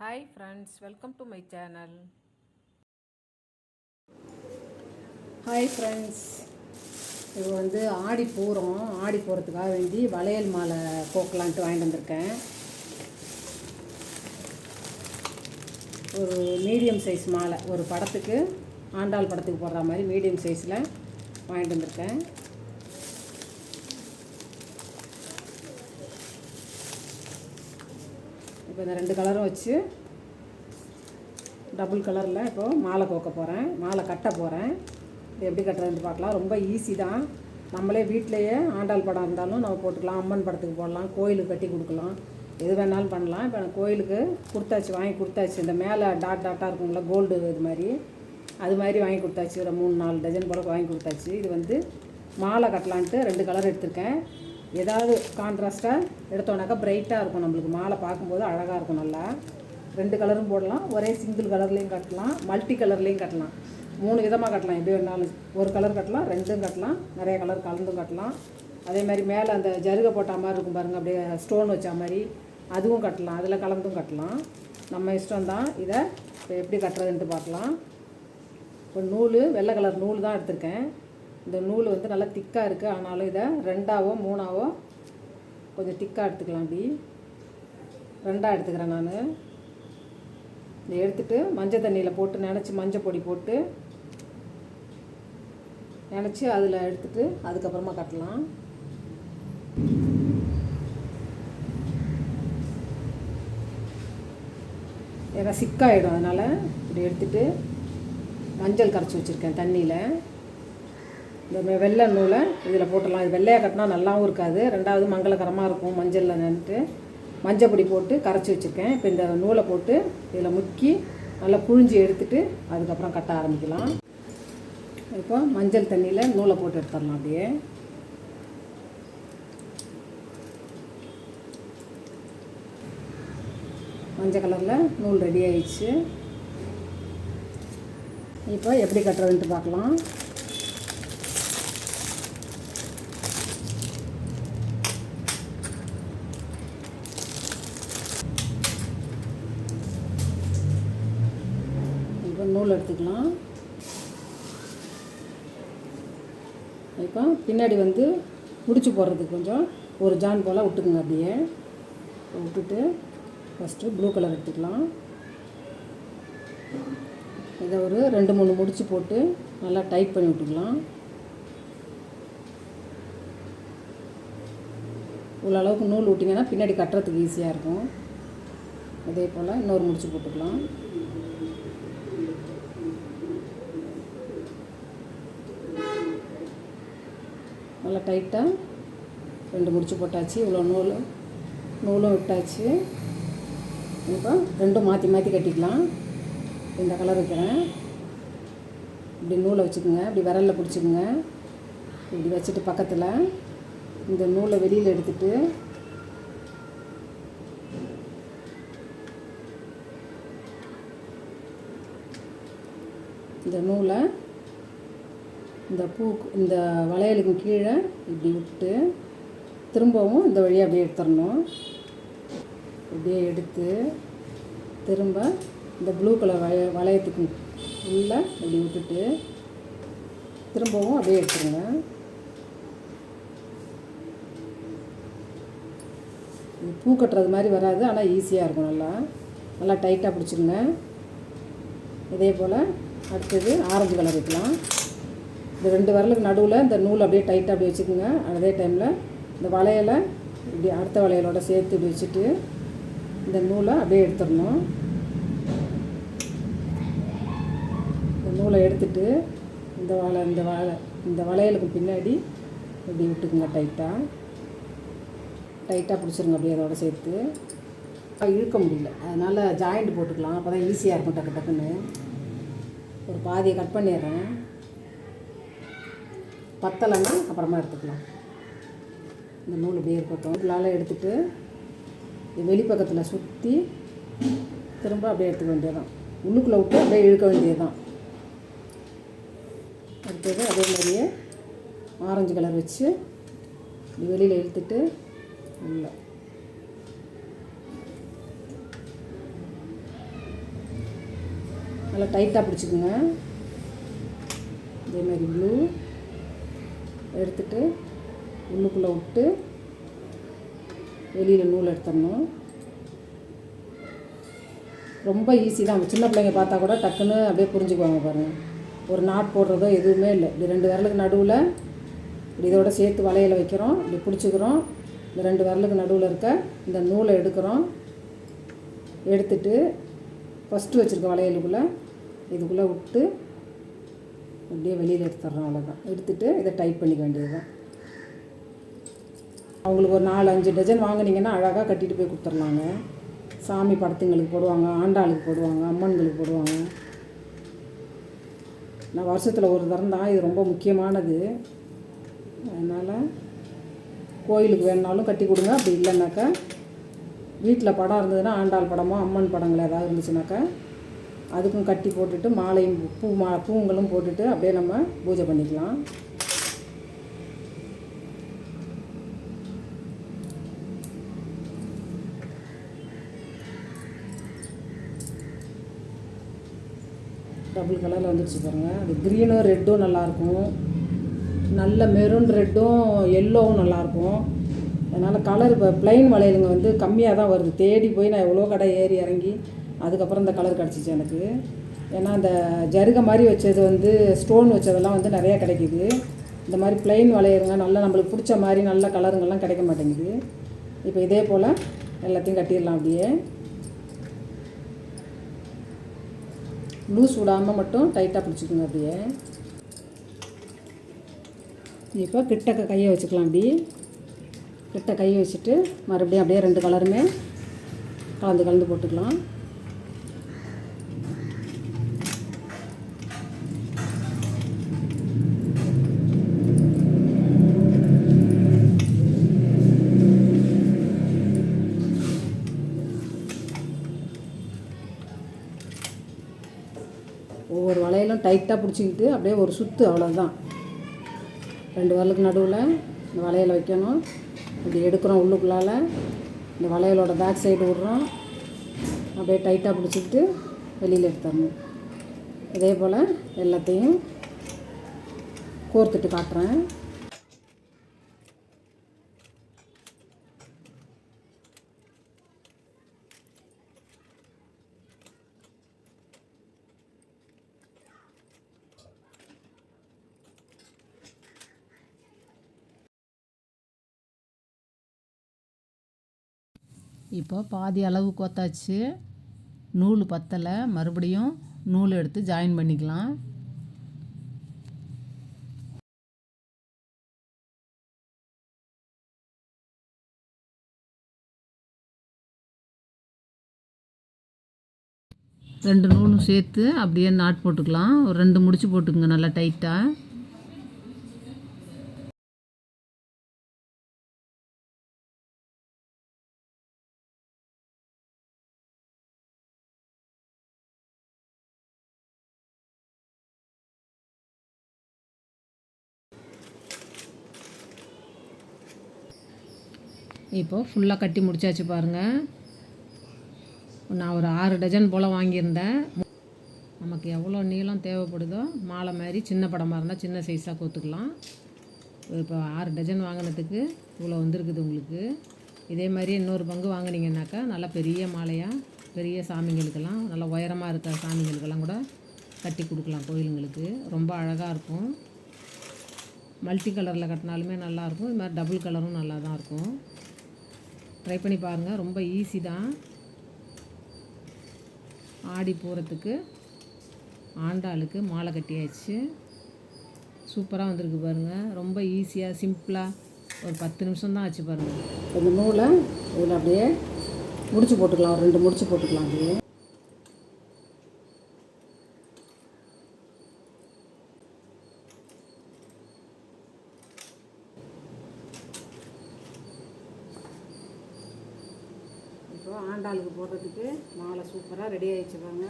Hi friends welcome to my channel hi friends இது வந்து ஆடி பூரம் ஆடி போகிறதுக்காக வேண்டி வளையல் மாலை கோக்கலான்ட்டு வாங்கிட்டு வந்திருக்கேன். ஒரு மீடியம் சைஸ் மாலை. ஒரு படத்துக்கு ஆண்டாள் படத்துக்கு போடுற மாதிரி மீடியம் சைஸில் வாங்கிட்டு வந்திருக்கேன். இப்போ இந்த ரெண்டு கலரும் வச்சு டபுள் கலரில் இப்போது மாலை கோக்க போகிறேன் மாலை கட்ட போகிறேன் இது எப்படி கட்டுறதுன்னு பார்க்கலாம். ரொம்ப ஈஸி தான். நம்மளே வீட்டிலையே ஆண்டாள் படம் இருந்தாலும் நம்ம போட்டுக்கலாம். அம்மன் படத்துக்கு போடலாம். கோயிலுக்கு கட்டி கொடுக்கலாம். எது வேணாலும் பண்ணலாம். இப்போ எனக்கு கோயிலுக்கு கொடுத்தாச்சு வாங்கி கொடுத்தாச்சு. இந்த மேலே டாட் டாட்டாக இருக்குங்களா கோல்டு இது மாதிரி. அது மாதிரி வாங்கி கொடுத்தாச்சு. ஒரு மூணு நாலு டஜன் போல வாங்கி கொடுத்தாச்சு. இது வந்து மாலை கட்டலான்ட்டு ரெண்டு கலர் எடுத்திருக்கேன். ஏதாவது கான்ட்ராஸ்ட்டாக எடுத்தோன்னாக்கா பிரைட்டாக இருக்கும் நம்மளுக்கு. மாலை பார்க்கும்போது அழகாக இருக்கும் நல்லா. ரெண்டு கலரும் போடலாம். ஒரே சிங்கிள் கலர்லேயும் கட்டலாம். மல்டி கலர்லேயும் கட்டலாம். மூணு விதமாக கட்டலாம். எப்படி வேணாலும். ஒரு கலர் கட்டலாம் ரெண்டும் கட்டலாம். நிறைய கலர் கலந்தும் கட்டலாம். அதே மாதிரி மேலே அந்த ஜருகை போட்ட மாதிரி இருக்கும் பாருங்கள் அப்படியே ஸ்டோன் வச்ச மாதிரி. அதுவும் கட்டலாம். அதில் கலந்தும் கட்டலாம். நம்ம இஷ்டம்தான். இதை இப்போ எப்படி கட்டுறதுன்ட்டு பார்க்கலாம். இப்போ நூல் வெள்ளை கலர் நூல் தான் எடுத்திருக்கேன். இந்த நூல் வந்து நல்லா திக்காக இருக்குது ஆனாலும் இதை ரெண்டாவோ மூணாவோ கொஞ்சம் திக்காக எடுத்துக்கலாம் அப்படி. ரெண்டாக எடுத்துக்கிறேன் நான். இதை எடுத்துட்டு மஞ்சள் தண்ணியில் போட்டு நினச்சி மஞ்சள் பொடி போட்டு நினச்சி அதில் எடுத்துட்டு அதுக்கப்புறமா கட்டலாம். ஏன்னா சிக்காயிடும் அதனால் இப்படி எடுத்துட்டு மஞ்சள் கரைச்சி வச்சுருக்கேன் தண்ணியில். இந்த வெள்ளை நூலை இதில் போட்டுடலாம். இது வெள்ளையாக கட்டினா நல்லாவும் இருக்காது. ரெண்டாவது மங்களகரமாக இருக்கும் மஞ்சளில் நின்றுட்டு மஞ்சள் பொடி போட்டு கரைச்சி வச்சுருக்கேன். இப்போ இந்த நூலை போட்டு இதில் முக்கி நல்லா புழிஞ்சு எடுத்துகிட்டு அதுக்கப்புறம் கட்ட ஆரம்பிக்கலாம். இப்போ மஞ்சள் தண்ணியில் நூலை போட்டு எடுத்துடலாம் அப்படியே. மஞ்சள் கலரில் நூல் ரெடி ஆயிடுச்சு. இப்போ எப்படி கட்டுறதுன்ட்டு பார்க்கலாம் இப்போ நூல் எடுத்துக்கலாம். இப்போ பின்னாடி வந்து முடிச்சு போடுறதுக்கு கொஞ்சம் ஒரு ஜான் போல் விட்டுக்குங்க அப்படியே. விட்டுட்டு ஃபஸ்ட்டு ப்ளூ கலர் எடுத்துக்கலாம். இதை ஒரு ரெண்டு மூணு முடிச்சு போட்டு நல்லா டைட் பண்ணி விட்டுக்கலாம். இவ்வளோ அளவுக்கு நூல் விட்டிங்கன்னா பின்னாடி கட்டுறதுக்கு ஈஸியாக இருக்கும். அதே போல் இன்னொரு முடிச்சு போட்டுக்கலாம். நல்லா டைட்டாக ரெண்டு முடிச்சு போட்டாச்சு இவ்வளோ நூல் நூலும் விட்டாச்சு. இப்போ ரெண்டும் மாற்றி மாற்றி கட்டிக்கலாம். இந்த கலர் வைக்கிறேன். இப்படி நூலை வச்சுக்கோங்க இப்படி விரலில் பிடிச்சிக்கோங்க. இப்படி வச்சுட்டு பக்கத்தில் இந்த நூலை வெளியில் எடுத்துட்டு இந்த நூலை இந்த பூ இந்த வளையலுக்கு கீழே இப்படி விட்டு திரும்பவும் இந்த வழியாக அப்படியே எடுத்துடணும். அப்படியே எடுத்து திரும்ப இந்த ப்ளூ கலர் வளைய வளையத்துக்கு உள்ளே இப்படி விட்டுட்டு திரும்பவும் அப்படியே எடுத்துருங்க இது பூ கட்டுறது மாதிரி வராது ஆனால் ஈஸியாக இருக்கும் நல்லா. நல்லா டைட்டாக பிடிச்சிருங்க இதே போல் அடுத்தது ஆரஞ்சு கலர் வைக்கலாம். இந்த ரெண்டு விரலுக்கு நடுவில் இந்த நூல் அப்படியே டைட்டாக அப்படியே வச்சுக்கோங்க. அதே டைமில் இந்த வளையலை இப்படி அடுத்த வளையலோட சேர்த்து இப்படி வச்சுட்டு இந்த நூலை அப்படியே எடுத்துடணும். இந்த நூலை எடுத்துட்டு இந்த வலை இந்த வலை இந்த வளையலுக்கு பின்னாடி இப்படி விட்டுக்குங்க டைட்டாக டைட்டாக பிடிச்சிருங்க அப்படியே அதோட சேர்த்து. இழுக்க முடியல. அதனால் ஜாயிண்ட் போட்டுக்கலாம். அப்போ தான் ஈஸியாக இருக்கும் டக்கு டக்குன்னு. ஒரு பாதியை கட் பண்ணிடுறேன். பத்தலைன்னா அப்புறமா எடுத்துக்கலாம். இந்த நூல் இப்படியே இருக்கட்டும். இதனால எடுத்துகிட்டு வெளிப்பக்கத்தில் சுற்றி திரும்ப அப்படியே எடுத்துக்க வேண்டியதான் உள்ளுக்குள்ளே விட்டு அப்படியே இழுக்க வேண்டியதுதான். அடுத்தது அதே மாதிரியே ஆரஞ்சு கலர் வச்சு இப்படி வெளியில் இழுத்துட்டு உள்ள நல்லா டைட்டாக பிடிச்சிக்குங்க. அதேமாதிரி ப்ளூ எடுத்துட்டு உள்ளுக்குள்ளே விட்டு வெளியில் நூல் எடுத்துடணும். ரொம்ப ஈஸி தான். சின்ன பிள்ளைங்க பார்த்தா கூட டக்குன்னு அப்படியே புரிஞ்சுக்குவாங்க பாருங்கள் ஒரு நாட் போடுறதோ எதுவுமே இல்லை. இப்படி ரெண்டு விரலுக்கு நடுவில் இப்படி இதோட சேர்த்து வளையல வைக்கிறோம். இப்படி பிடிச்சிக்கிறோம். இந்த ரெண்டு விரலுக்கு நடுவில் இருக்க இந்த நூலை எடுக்கிறோம். எடுத்துட்டு ஃபஸ்ட்டு வச்சுருக்க வளையலுக்குள்ளே இதுக்குள்ளே விட்டு அப்படியே வெளியில் எடுத்துடுறோம் அவ்வளோதான் எடுத்துகிட்டு இதை டைப் பண்ணிக்க வேண்டியது தான் அவங்களுக்கு ஒரு நாலு அஞ்சு டஜன் வாங்கினீங்கன்னா அழகாக கட்டிட்டு போய் கொடுத்துர்லாங்க சாமி படத்துங்களுக்கு போடுவாங்க ஆண்டாளுக்கு போடுவாங்க அம்மன்களுக்கு போடுவாங்க. நான் வருஷத்தில் ஒரு தரம் தான் இது ரொம்ப முக்கியமானது. அதனால் கோயிலுக்கு வேணுனாலும் கட்டி கொடுங்க. அப்படி இல்லைன்னாக்கா வீட்டில் படம் இருந்ததுன்னா ஆண்டாள் படமோ அம்மன் படங்கள் ஏதாவது இருந்துச்சுனாக்கா அதுக்கும் கட்டி போட்டுட்டு மாலையும் பூ மா பூங்களும் போட்டுட்டு அப்படியே நம்ம பூஜை பண்ணிக்கலாம். டபுள் கலரில் வந்துடுச்சு பாருங்கள் அது க்ரீனும் ரெட்டும் நல்லாயிருக்கும். நல்ல மெரூன் ரெட்டும் எல்லோவும் நல்லாயிருக்கும். அதனால் கலர் இப்போ ப்ளைன் வளையலுங்க வந்து கம்மியாக தான் வருது. தேடி போய் நான் எவ்வளோ கடை ஏறி இறங்கி அதுக்கப்புறம் இந்த கலர் கிடச்சிச்சு எனக்கு. ஏன்னா அந்த ஜருகை மாதிரி வச்சது வந்து ஸ்டோன் வச்சதெல்லாம் வந்து நிறையா கிடைக்குது. இந்த மாதிரி ப்ளைன் வளையருங்க நல்லா நம்மளுக்கு பிடிச்ச மாதிரி நல்ல கலருங்கெல்லாம் கிடைக்க மாட்டேங்குது. இப்போ இதே போல் எல்லாத்தையும் கட்டிடலாம் அப்படியே. லூஸ் விடாமல் மட்டும் டைட்டாக பிடிச்சிக்கோங்க அப்படியே. இப்போ கிட்டக்க கையை வச்சுக்கலாம் அப்படி. கிட்ட கையை வச்சுட்டு மறுபடியும் அப்படியே ரெண்டு கலருமே கலந்து கலந்து போட்டுக்கலாம். டைட்டாக பிடிச்சிக்கிட்டு அப்படியே ஒரு சுற்று அவ்வளோதான் ரெண்டு வரலுக்கு நடுவில் இந்த வளையலை வைக்கணும். இப்படி எடுக்கிறோம் உள்ளுக்குள்ளால. இந்த வளையலோட பேக் சைடு விடுறோம். அப்படியே டைட்டாக பிடிச்சிக்கிட்டு வெளியில் எடுத்துடணும். இதே போல் எல்லாத்தையும் கோர்த்துட்டு காட்டுறேன். இப்போ பாதி அளவு கோத்தாச்சு நூல் பத்தலை. மறுபடியும் நூல் எடுத்து ஜாயின் பண்ணிக்கலாம். ரெண்டு நூலும் சேர்த்து அப்படியே நாட் போட்டுக்கலாம். ஒரு ரெண்டு முடிச்சு போட்டுக்கோங்க நல்லா டைட்டாக இப்போது ஃபுல்லாக கட்டி முடிச்சாச்சு பாருங்கள் நான் ஒரு ஆறு டஜன் போல் வாங்கியிருந்தேன். நமக்கு எவ்வளோ நீளம் தேவைப்படுதோ மாலை மாதிரி சின்ன படமாக இருந்தால் சின்ன சைஸாக கோத்துக்கலாம். இப்போ ஆறு டஜன் வாங்கினதுக்கு இவ்வளோ வந்திருக்குது உங்களுக்கு. இதே மாதிரி இன்னொரு பங்கு வாங்கினீங்கன்னாக்கா நல்லா பெரிய மாலையாக பெரிய சாமிங்களுக்கெல்லாம் நல்லா உயரமாக இருக்க சாமிங்களுக்கெல்லாம் கூட கட்டி கொடுக்கலாம் கோயிலுங்களுக்கு. ரொம்ப அழகாக இருக்கும். மல்டி கலரில் கட்டினாலுமே நல்லாயிருக்கும் இது மாதிரி டபுள் கலரும் நல்லா தான் இருக்கும். ட்ரை பண்ணி பாருங்கள் ரொம்ப ஈஸி தான். ஆடி போகிறதுக்கு ஆண்டாளுக்கு மாலை கட்டியாச்சு. சூப்பராக வந்திருக்கு பாருங்கள் ரொம்ப ஈஸியாக சிம்பிளாக ஒரு பத்து நிமிஷம் தான் ஆச்சு பாருங்கள் இந்த நூலை இதில் அப்படியே முடிச்சு போட்டுக்கலாம். ஒரு ரெண்டு முடிச்சு போட்டுக்கலாம் அப்படியே. இப்போ ஆண்டாளுக்கு போடுறதுக்கு மாலை சூப்பராக ரெடி ஆயிடுச்சு பாருங்க.